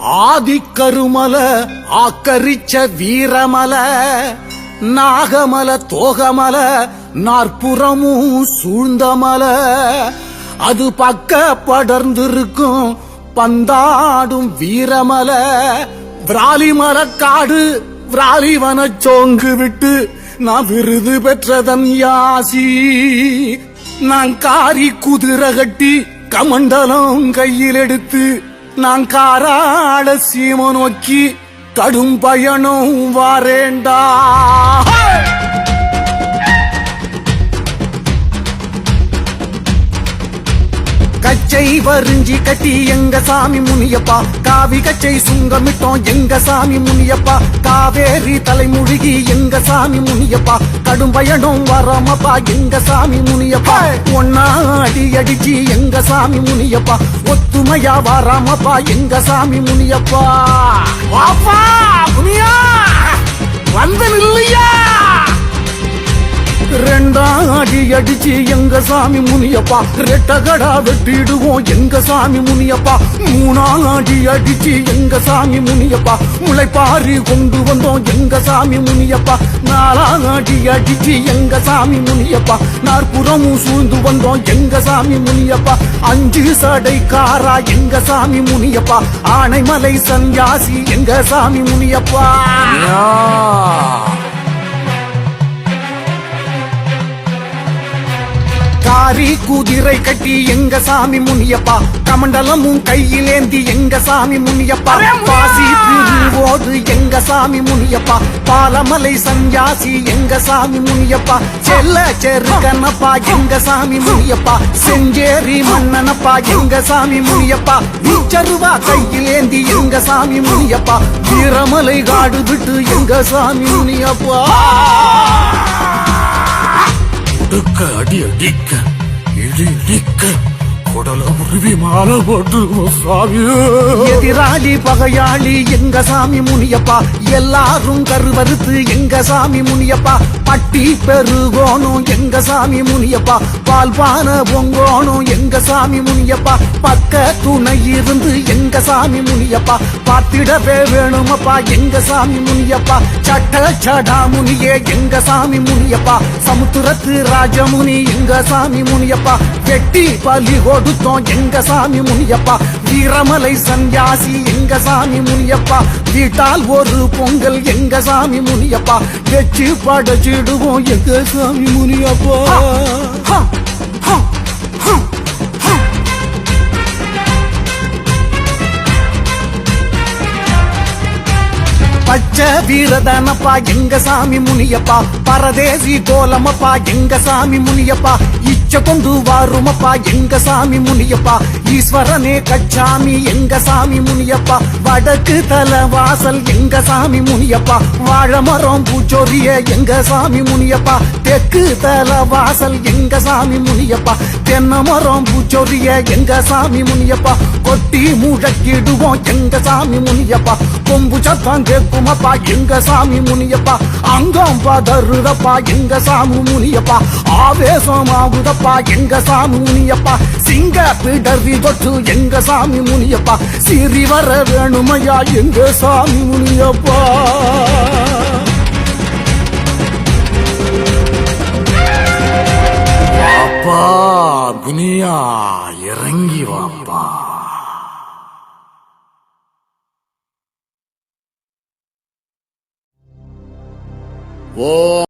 ஆதிக்கருமல ஆக்கரிச்ச வீரமல நாகமல தோகமல நாற்புறமும் சூழ்ந்தமல. அது பக்க படர்ந்திருக்கும் பந்தாடும் வீரமல. விராலி மரக்காடு விராலிவன சோங்கு விட்டு நான் விருது பெற்றதன் யாசி. நான் காரி குதிரை கட்டி கமண்டலம் கையில் எடுத்து நான் காராட சீம நோக்கி கடும் பயணம் வாரேண்டா. வரிஞ்சி கட்டி எங்க சாமி முனியப்பா. காவி கச்சை சுங்கமிட்டோம் எங்க சாமி முனியப்பா. காவேரி தலைமுழுகி எங்க சாமி முனியப்பா. கடும் பயணம் வரமப்பா எங்க சாமி முனியப்பா. ஒன்னா அடி அடிச்சு எங்க சாமி முனியப்பா. ஒத்துமையா வராமப்பா எங்க சாமி முனியப்பா. வாப்பா முனியா வந்து நில்லையா ரெண்டாம் அடி அடிச்சு எங்க சாமி முனியப்பா. ரெட்டகடா வெட்டிடுவோம் எங்க சாமி முனியப்பா. மூணாம் அடி அடிச்சு எங்க சாமி முனியப்பா. முளைப்பாரி கொண்டு வந்தோம் எங்க சாமி முனியப்பா. நாலாம் அடி அடிச்சு எங்க சாமி முனியப்பா. நாற்புறமும் சூழ்ந்து வந்தோம் எங்க சாமி முனியப்பா. அஞ்சு சடைக்காரா எங்க சாமி முனியப்பா. ஆனைமலை சன்யாசி எங்க சாமி முனியப்பா. காரி குதிரை கட்டி எங்க சாமி முனியப்பா? கமண்டலமும் கையிலேந்தி எங்க சாமி முனியப்பா? பாசி திருவோடு எங்க சாமி முனியப்பா? பாலமலை சன்யாசி எங்க சாமி முனியப்பா? செல்ல செருக்கனப்பா எங்க சாமி முனியப்பா? செஞ்சேரி மன்னனப்பா எங்க சாமி முனியப்பா? நீச்சருவா கையிலேந்தி எங்க சாமி முனியப்பா? வீரமலை காடு விட்டு எங்க சாமி முனியப்பா? அடி அடிக்க இடி குடல உருவி மாலை போட்டு சாமி எதிராளி பகையாளி எங்க சாமி முனியப்பா? எல்லாரும் கருவறுத்து எங்க சாமி முனியப்பா? பட்டி பெருகோணும் எங்க சாமி முனியப்பா? பால்பான பொங்கோணும் எங்க சாமி முனியப்பா? பக்க துணை இருந்து எங்க சாமி முனியப்பா? பார்த்திடவே வேணுமப்பா எங்க சாமி முனியப்பா? சட்ட சடா முனியே எங்க சாமி முனியப்பா? சமுத்திரத்து ராஜமுனி எங்க சாமி முனியப்பா? வெட்டி பலி கொடுத்தோம் எங்க சாமி முனியப்பா? வீரமலை சன்யாசி எங்க சாமி முனியப்பா? வீட்டால் ஒரு பொங்கல் எங்க சாமி முனியப்பா? வெச்சு படைச்சிடுவோம். எங்க சாமி முனியப்பா? வீரதானப்பா எங்க சாமி முனியப்பா? பரதேசி கோலமப்பா எங்க சாமி முனியப்பா? இச்ச கொண்டு வாருமப்பா எங்க சாமி முனியப்பா? ஈஸ்வரனே கச்சாமி எங்க சாமி முனியப்பா? வடக்கு தல வாசல் எங்க சாமி முனியப்பா? வாழமரம் பூச்சோரிய எங்க சாமி முனியப்பா? தெற்கு தல வாசல் எங்க சாமி முனியப்பா? தென்னமரம் பூச்சோரிய எங்க சாமி முனியப்பா? கொட்டி முழக்கிடுவோம் எங்க சாமி முனியப்பா? கொம்பு சத்தம் கேட்குமப்பா எங்க சாமி முனியப்பா? அங்கம்பா தருதப்பா. எங்க சாமி முனியப்பா? ஆவேசம் ஆகுதப்பா. எங்க சாமி முனியப்பா? சிங்க பிடர்வி தொட்டு எங்க சாமி முனியப்பா? சிறி வர வேணுமையா எங்க சாமி முனியப்பா? 我